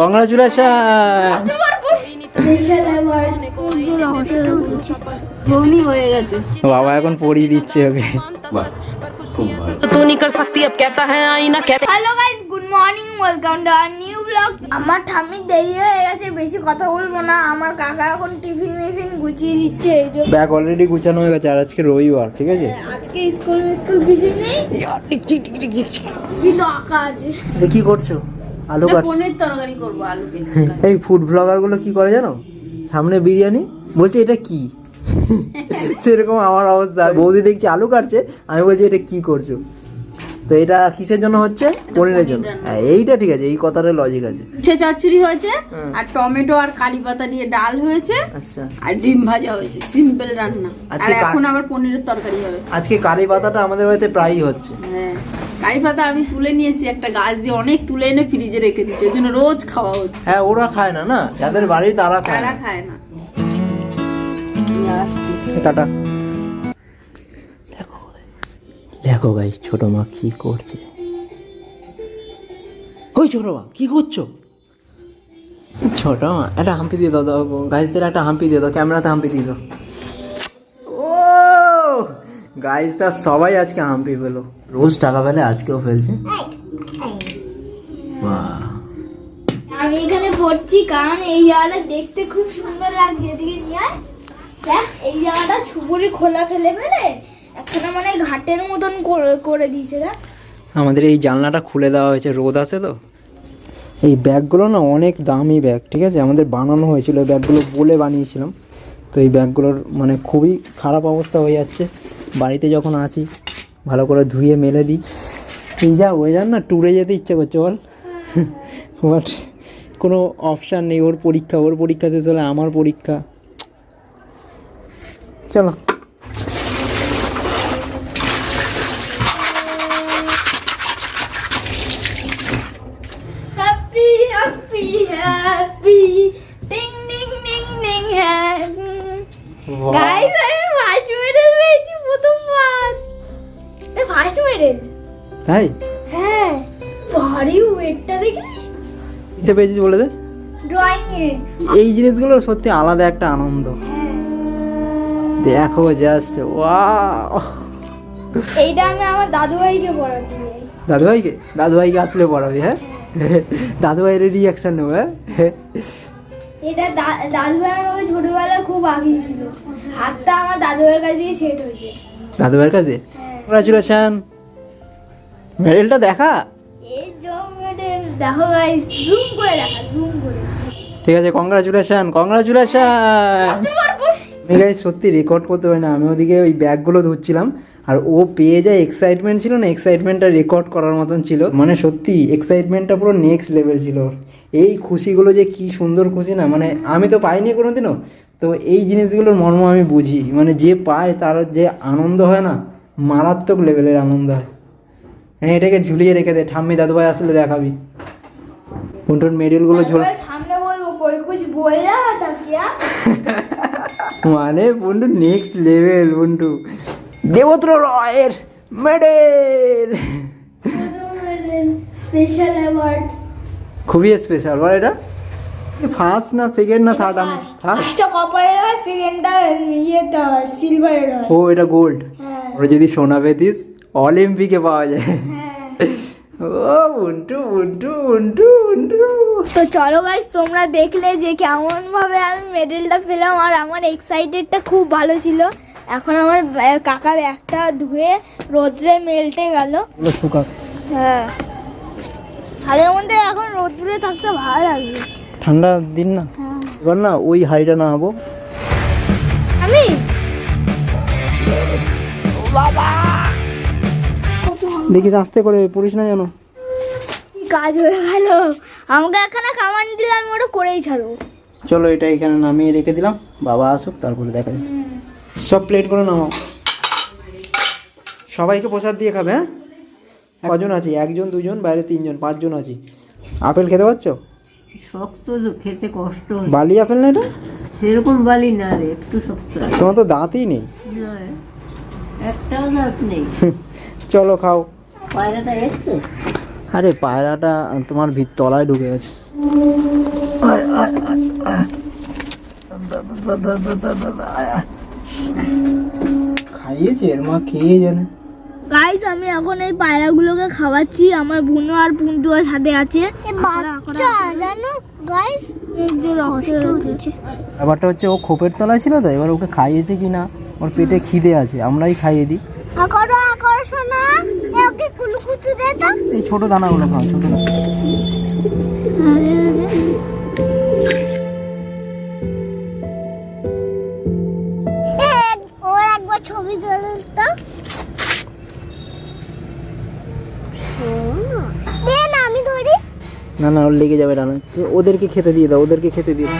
Congratulation বৌনি হয়ে গেছে বাবা এখন পড়িয়ে দিচ্ছে ওকে तो तू नहीं कर सकती अब कहता है आईना कहते hello guys good morning welcome to our new blog আমার ঠাম্মির দেরি হয়ে গেছে বেশি কথা বলবো না আমার কাকা এখন টিফিন মিফিন গুছিয়ে দিচ্ছে এই জন্য ব্যাগ অলরেডি গুছানো হয়ে গেছে আর আজকে রবিবার ঠিক আছে আজকে স্কুল মিস্কুল কিছুই নেই কিন্তু আঁকা আছে এ কি করছো আলু তরকারি করব আলুকে এই ফুড ব্লগারগুলো কি করে জানো? সামনে বিরিয়ানি বলছে এটা কি? সেরকম আমার অবস্থা। বৌদি দেখছি আলু কাটছে আমি বলছি এটা কি করছ? তো এটা কিসের জন্য হচ্ছে? পনিরের জন্য। হ্যাঁ এইটা ঠিক আছে এই কথাটা লজিক আছে। উচ্ছে চচ্চড়ি হয়েছে আর টমেটো আর কারি পাতা দিয়ে ডাল হয়েছে আচ্ছা। আর ডিম ভাজা হয়েছে সিম্পল রান্না। আর এখন আবার পনিরের তরকারি হবে। আজকে কারি পাতাটা আমাদের বাড়িতে প্রায়ই হচ্ছে। হ্যাঁ। কারি পাতা আমি তুলে নিয়েছি একটা গাছ দিয়ে অনেক তুলে এনে ফ্রিজে রেখে দিচ্ছি ওই জন্য রোজ খাওয়া হচ্ছে। হ্যাঁ ওরা খায় না না? যাদের বাড়ি তারা খায় তারা না। খায় না। টাটা। দেখো দেখো গাই ছোট মা কি করছে। ওই ছোট মা কি করছ? ছোট মা একটা হাম্পি দিয়ে দাও গাইজদের একটা হাম্পি দিয়ে দাও ক্যামেরাতে হাম্পি দিয়ে দাও। গাইজটা সবাই আজকে হাম্পি পেল রোজ টাকা পেলে আজকেও ফেলছে? আমি এখানে পড়ছি কারণ এই জায়গাটা দেখতে খুব সুন্দর লাগছে এদিকে নিয়ে দেখ এই জায়গাটা ছুপুরি খোলা ফেলে ফেলে একটা মানে ঘাটের মতন করে করে দিয়েছে দেখ। আমাদের এই জানলাটা খুলে দেওয়া হয়েছে রোদ আছে তো। এই ব্যাগগুলো না অনেক দামি ব্যাগ ঠিক আছে? আমাদের বানানো হয়েছিল ব্যাগগুলো বলে বানিয়েছিলাম। তো এই ব্যাগগুলোর মানে খুবই খারাপ অবস্থা হয়ে যাচ্ছে। বাড়িতে যখন আছি ভালো করে ধুয়ে মেলে দিই। এই যা ওয়েদার না ট্যুরে যেতে ইচ্ছে করছে বল। বাট কোনো অপশান নেই ওর পরীক্ষা ওর পরীক্ষা শেষ হলে আমার পরীক্ষা। চলো। হ্যাপি ফার্স্ট মেডেল তাই? হ্যাঁ। ভারী ওয়েটটা দেখলি? কিসে পেয়েছিস বলে দে। ড্রয়িং এ। এই জিনিসগুলো সত্যি আলাদা একটা আনন্দ। হ্যাঁ। দেখো জাস্ট ওয়াও এইটা আমি আমার দাদু ভাইকে পড়াতে যাই দাদুভাইকে? দাদুভাইকে আসলে পড়াবি হ্যাঁ? দাদুভাইয়ের রিয়াকশন নেব হ্যাঁ? এটা দাদু ভাই আমাকে ছোটবেলায় খুব আগিয়েছিল হাতটা আমার দাদু ভাইয়ের কাছে দিয়ে সেট হয়েছে। দাদুভাইয়ের কাছে? হ্যাঁ। কংগ্রাচুলেশন মেডেলটা দেখা? দেখো গাইস জুম করে দেখা জুম করে ঠিক আছে কংগ্রাচুলেশন কংগ্রাচুলেশন আমি গাইস সত্যি রেকর্ড করতে পারি না। আমি ওদিকে ওই ব্যাগগুলো ধরছিলাম আর ও পেয়ে যায় এক্সাইটমেন্ট ছিল না এক্সাইটমেন্টটা রেকর্ড করার মতন ছিল। মানে সত্যি এক্সাইটমেন্টটা পুরো নেক্সট লেভেল ছিল। এই খুশিগুলো যে কি সুন্দর খুশি না মানে আমি তো পাইনি কোনোদিনও। তো এই জিনিসগুলোর মর্ম আমি বুঝি। মানে যে পায় তার যে আনন্দ হয় না মারাত্মক লেভেলের আনন্দ হয় হ্যাঁ এটাকে ঝুলিয়ে রেখে দে ঠাম্মি দাদুভাই আসলে দেখাবি কোনটোর মেডেলগুলো ঝোল দাদু ভাই সামনে বলবো কই কুছ বল रहा था क्या মানে বন্ধু নেক্সট লেভেল বন্ধু দেবত্র রয়ের মেডেল স্পেশাল অ্যাওয়ার্ড খুবই স্পেশাল বল এটা ফার্স্ট না সেকেন্ড না থার্ড আমি ফার্স্টটা কপারের হয় সেকেন্ডটা ইয়েটা সিলভারের হয় ও এটা গোল্ড হ্যাঁ। ওরা যদি সোনা পেতিস অলিম্পিকে পাওয়া যায়। হ্যাঁ। ও বুন্টু বুন্টু বুন্টু বুন্টু তো চলো গাইস তোমরা দেখলে যে কেমন ভাবে আমি মেডেলটা পেলাম আর আমার এক্সাইটেডটা খুব ভালো ছিল। এখন আমার কাকার একটা ধুয়ে রোদ্রে মেলতে গেল। হ্যাঁ। হালের মধ্যে এখন রোদ্রে থাকতে ভালো লাগবে। ঠান্ডা দিন না? হ্যাঁ। এবার না ওই হাড়িটা না হব আমি বাবা! দেখিস আস্তে করে পড়িস না জানো কাজ হয়ে গেল? আমাকে এখানে কামান দিলে আমি ওটা করেই ছাড়বো। চলো এটা এখানে নামিয়ে রেখে দিলাম। বাবা আসুক তারপরে দেখা যাবে। সব প্লেট করে নামাও। সবাইকে প্রসাদ দিয়ে খাবে হ্যাঁ? কজন আছে? একজন দুজন বাইরে তিনজন পাঁচজন আছি। আপেল খেতে পারছ? শক্ত তো খেতে কষ্ট বালি আপেল না এটা? সেরকম বালি না রে একটু শক্ত তোমার তো দাঁতই নেই। একটাও দাঁত নেই। চলো খাও। পায়রাটা এসছে? আরে পায়রাটা তোমার ভিত তলায় ঢুকে গেছে। খাইয়েছে এর মা খেয়ে জানে গাইস আমি এখন এই পায়রাগুলোকে খাওয়াচ্ছি। আমার বুনো আর পুন্টুয়ার সাথে আছে। বাচ্চা জানো গাইস ব্যাপারটা হচ্ছে ও খোপের তলায় ছিল তো এবার ওকে খাইয়েছে কি না ওর পেটে খিদে আছে আমরাই খাইয়ে দিই। আকরো আকরো সোনা। ওকে কুলুকুতু দে তো। এই ছোট দানাগুলো খাও ছোট দানা। ওর একবার ছবি তুলে না না, ওর লেগে যাবে ডানা তো ওদেরকে খেতে দিয়ে দাও, ওদেরকে খেতে দিয়ে দাও।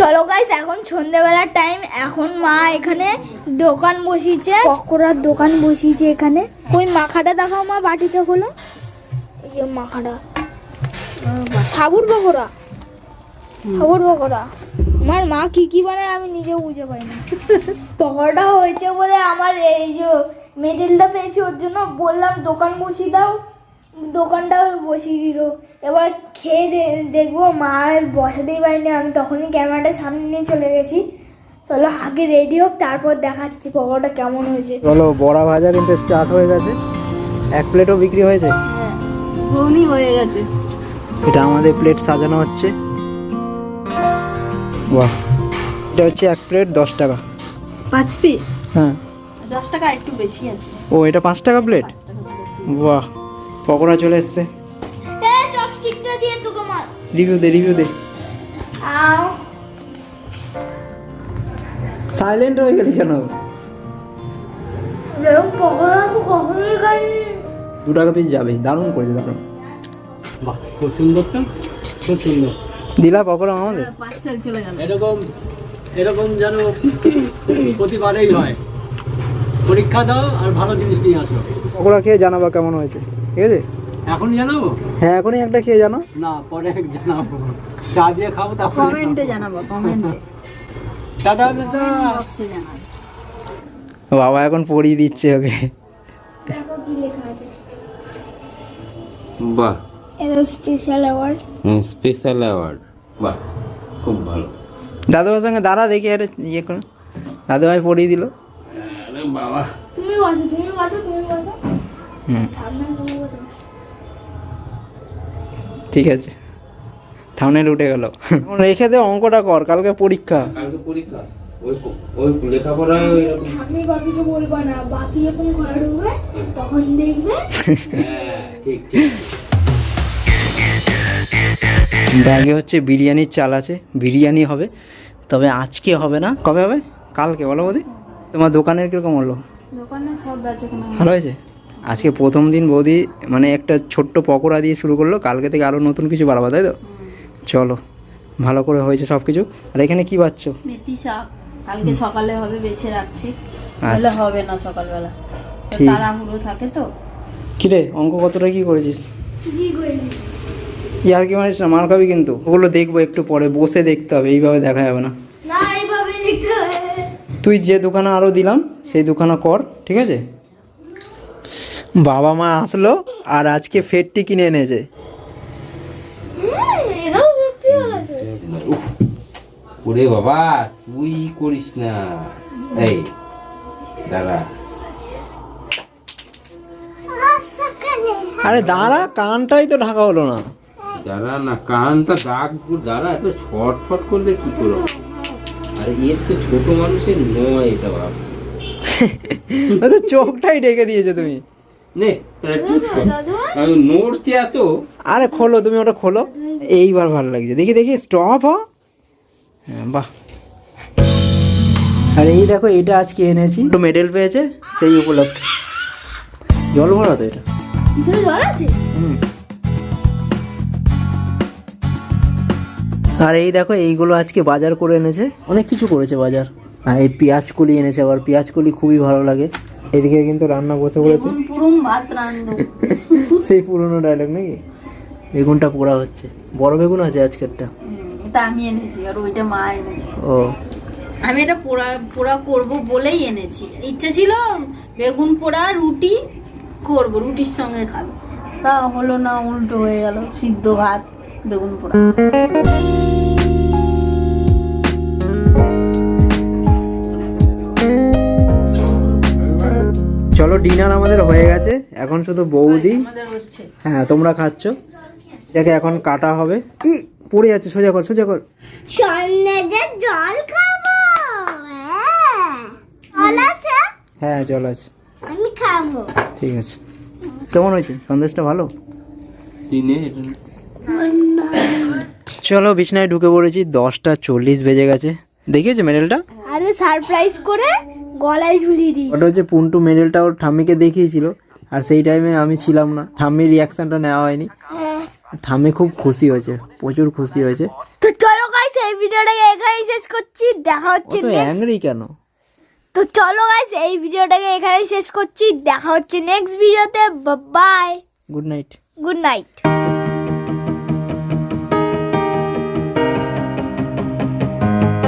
চলো গাইস এখন সন্ধ্যেবেলার টাইম এখন মা এখানে দোকান বসিয়েছে। পকোড়ার দোকান বসিয়েছে এখানে। ওই মাখাটা দেখাও মা বাটিটা খোলো এই যে মাখাটা। সাবুর পকোড়া। সাবুর পকোড়া। আমার মা কি কি বানায় আমি নিজেও বুঝে পাই না পকোড়াটা হয়েছে বলে আমার এই যে মেডেলটা পেয়েছি ওর জন্য। বললাম দোকান বসিয়ে দাও। দোকানটা বসিয়ে দিল। এবার খেয়ে দেখব মা বসাতেই পারিনি। আমি তখনই ক্যামেরাটা সামনে নিয়ে চলে গেছি। চলো আগে রেডি হোক তারপর দেখাচ্ছি পকোড়াটা কেমন হয়েছে। চলো বড়া ভাজা কিন্তু স্টার্ট হয়ে গেছে। এক প্লেটও বিক্রি হয়েছে? ঘুগনি হয়ে গেছে। এটা আমাদের প্লেট সাজানো হচ্ছে। বাহ। এটা হচ্ছে এক প্লেট দশ টাকা। পাঁচ পিস হ্যাঁ। দশ টাকা একটু বেশি আছে। ও এটা পাঁচ টাকা প্লেট বাহ পকোড়া চলে এসছে। চপস্টিকটা দিয়ে তোকে মার রিভিউ দে রিভিউ দে। আও। সাইলেন্ট হয়ে গেলি কেন? এরকম পকোড়া তো কখনোই খাইনি। দু টাকা পিস যাবে দারুণ করেছে দারুণ। বাহ খুব সুন্দর তো খুব সুন্দর। দিলা পকোড়া আমাদের? পার্সেল চলে গেল। এরকম এরকম যেন প্রতিবারেই হয়। পরীক্ষা দাও আর ভালো জিনিস নিয়ে আসো। পকোড়া খেয়ে জানাবা কেমন হয়েছে। ঠিক আছে? এখন জানাব? হ্যাঁ এখনই একটা খেয়ে জানো। না পরে এক জানাব। চা দিয়ে খাব তারপরে কমেন্টে জানাব। কমেন্টে বক্সে জানাব। বাবা এখন পড়িয়ে দিচ্ছে ওকে। দেখো কি লেখা বাহ স্পেশাল অ্যাওয়ার্ড স্পেশাল অ্যাওয়ার্ড বাহ খুব ভালো। দাদুভাইয়ের সঙ্গে দাঁড়া দেখি আরে ইয়ে করে। দাদুভাই পড়িয়ে দিল। আরে বাবা তুমি বসো তুমি বসো তুমি বসো হুম আপনার তুমি বসো ঠিক আছে। থামনেল উঠে গেল এখন রেখে দে অঙ্কটা কর কালকে পরীক্ষা কালকে পরীক্ষা ওই ওই লেখাপড়া এরকম আমি বাকিকে বলব না বাকি যখন ঘরে ঢুকবে তখন দেখবে হ্যাঁ ঠিক ঠিক ব্যাগে হচ্ছে বিরিয়ানির চাল আছে বিরিয়ানি হবে তবে আজকে হবে না কবে হবে? কালকে বলো বৌদি। তোমার দোকানের কীরকম হলো? দোকানে সব ভালো হয়েছে? আজকে প্রথম দিন বৌদি মানে একটা ছোট্ট পকোড়া দিয়ে শুরু করল কালকে থেকে আরও নতুন কিছু বাড়াবো তাই তো? চলো ভালো করে হয়েছে সব কিছু আর এখানে কি পাচ্ছ মেথি শাক। কালকে সকালে হবে বেছে রাখছি। আচ্ছা। তাহলে হবে না সকালবেলা। তাড়াহুড়ো থাকে তো। কিরে অঙ্ক কতটা কি করেছিস? জি করে ইয়ার কি মানিস না মার খাবি কিন্তু? ওগুলো দেখব একটু পরে বসে দেখতে হবে এইভাবে দেখা যাবে না। তুই যে দোকানে আরও দিলাম সেই দোকানে কর ঠিক আছে? বাবা মা আসলো আর আজকে ফেরটি কিনে এনেছে। ওরে বাবা তুই করিস না। এই দাঁড়া। আরে দাঁড়া কানটাই তো ঢাকা হলো না। দাঁড়া না কানটা দাগ দাঁড়া এত ছটফট করলে কি করো আরে এর তো ছোট মানুষের নয় এটা ভাবছি। তো চোখটাই ঢেকে দিয়েছে তুমি। নে আমি নড়ছে এত। আরে খোলো তুমি ওটা খোলো। এইবার ভালো লাগছে। দেখি দেখি স্টপ হ হ্যাঁ বাহ। আর এই দেখো এটা আজকে এনেছি। একটু মেডেল পেয়েছে সেই উপলক্ষে। জল ভরা তো এটা জল আছে? হুম। আর এই দেখো এইগুলো আজকে বাজার করে এনেছে। অনেক কিছু করেছে বাজার। আর এই পেঁয়াজ কলি এনেছে আবার পেঁয়াজ কলি খুবই ভালো লাগে। এদিকে কিন্তু রান্না বসে পড়েছে। সেই পুরনো ডায়লগ নাকি? বেগুনটা পোড়া হচ্ছে। বড় বেগুন আছে আজকেরটা। এটা আমি এনেছি আর ওইটা মা এনেছে। ও। আমি এটা পোড়া পোড়া করব বলেই এনেছি। ইচ্ছে ছিল বেগুন পোড়া রুটি করব রুটির সঙ্গে খাব। তা হলো না উল্টো হয়ে গেল সিদ্ধ ভাত বেগুন পোড়া। ডিনার আমাদের হয়ে গেছে। এখন শুধু বৌদি। হ্যাঁ তোমরা খাচ্ছ। এটাকে এখন কাটা হবে। ই পড়ে যাচ্ছে সোজা কর সোজা কর। জল খাব। হ্যাঁ। জল আছে? হ্যাঁ জল আছে। আমি খাব। ঠিক আছে। কেমন হয়েছে? সন্দেশটা ভালো? চলো বিছনায় ঢুকে পড়েছি। দশটা চল্লিশ বেজে গেছে। দেখিয়েছে মেডেলটা? আরে সারপ্রাইজ করে গলায় ঝুলিয়ে দিই ওটা হচ্ছে পুন্টু মেডেলটা ওর ঠাম্মিকে দেখিয়েছিল আর সেই টাইমে আমি ছিলাম না। ঠাম্মির রিয়াকশনটা নেওয়া হয়নি। ঠাম্মি খুব খুশি হয়েছে প্রচুর খুশি হয়েছে। তো চলো গাইস এই ভিডিওটাকে এখানেই শেষ করছি। দেখা হচ্ছে অ্যাংরি কেন? তো চলো গাইস এই ভিডিওটাকে এখানেই শেষ করছি। দেখা হচ্ছে নেক্সট ভিডিওতে bye good night good night